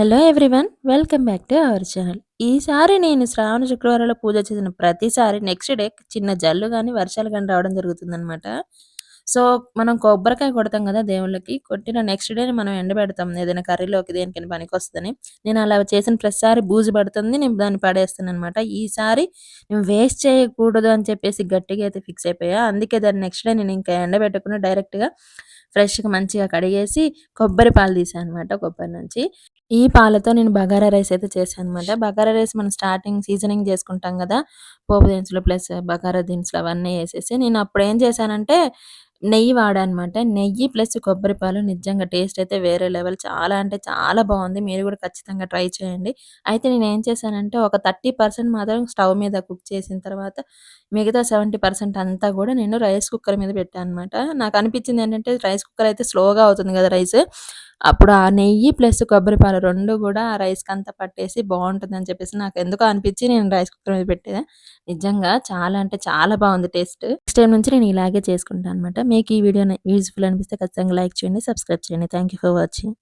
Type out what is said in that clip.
Hello everyone welcome back to our channel ఈసారి నేను శ్రావణ శుక్రవారాలు పూజ చేసిన ప్రతిసారి నెక్స్ట్ డే చిన్న జల్లు కానీ వర్షాలు కానీ రావడం జరుగుతుందనమాట సో మనం కొబ్బరికాయ కొడతాం కదా దేవుళ్ళకి కొట్టిన నెక్స్ట్ డే మనం ఎండబెడతాం. ఏదైనా కర్రీలోకి దేనికైనా పనికి వస్తుందని నేను అలా చేసిన ప్రతిసారి బూజు పడుతుంది నేను దాన్ని పడేస్తాను అనమాట ఈసారి నేను వేస్ట్ చేయకూడదు అని చెప్పేసి గట్టిగా అయితే ఫిక్స్ అయిపోయా. అందుకే దాన్ని నెక్స్ట్ డే నేను ఇంకా ఎండబెట్టకుండా డైరెక్ట్గా ఫ్రెష్గా మంచిగా కడిగేసి కొబ్బరి పాలు తీసాను అనమాట కొబ్బరి నుంచి. ఈ పాలతో నేను బగారా రైస్ అయితే చేశాను అనమాట బగారా రైస్ మనం స్టార్టింగ్ సీజనింగ్ చేసుకుంటాం కదా పోపు దినుసులు ప్లస్ బగారా దినుసులు అవన్నీ వేసేసి నేను అప్పుడు ఏం చేశానంటే నెయ్యి వాడనమాట. నెయ్యి ప్లస్ కొబ్బరి పాలు నిజంగా టేస్ట్ అయితే వేరే లెవెల్. చాలా అంటే చాలా బాగుంది. మీరు కూడా ఖచ్చితంగా ట్రై చేయండి. అయితే నేను ఏం చేశానంటే ఒక థర్టీ పర్సెంట్ మాత్రం స్టవ్ మీద కుక్ చేసిన తర్వాత మిగతా సెవెంటీ పర్సెంట్ అంతా కూడా నేను రైస్ కుక్కర్ మీద పెట్టాను అనమాట నాకు అనిపించింది ఏంటంటే రైస్ కుక్కర్ అయితే స్లోగా అవుతుంది కదా రైస్. అప్పుడు ఆ నెయ్యి ప్లస్ కొబ్బరి పాలు రెండు కూడా ఆ రైస్కి అంతా పట్టేసి బాగుంటుందని చెప్పేసి నాకు ఎందుకో అనిపించి నేను రైస్ కుక్కర్ మీద పెట్టేదా. నిజంగా చాలా అంటే చాలా బాగుంది టేస్ట్. నెక్స్ట్ టైం నుంచి నేను ఇలాగే చేసుకుంటాను అనమాట మీకు ఈ వీడియో యూజ్ఫుల్ అనిపిస్తే ఖచ్చితంగా లైక్ చేయండి సబ్స్క్రైబ్ చేయండి. Thank for watching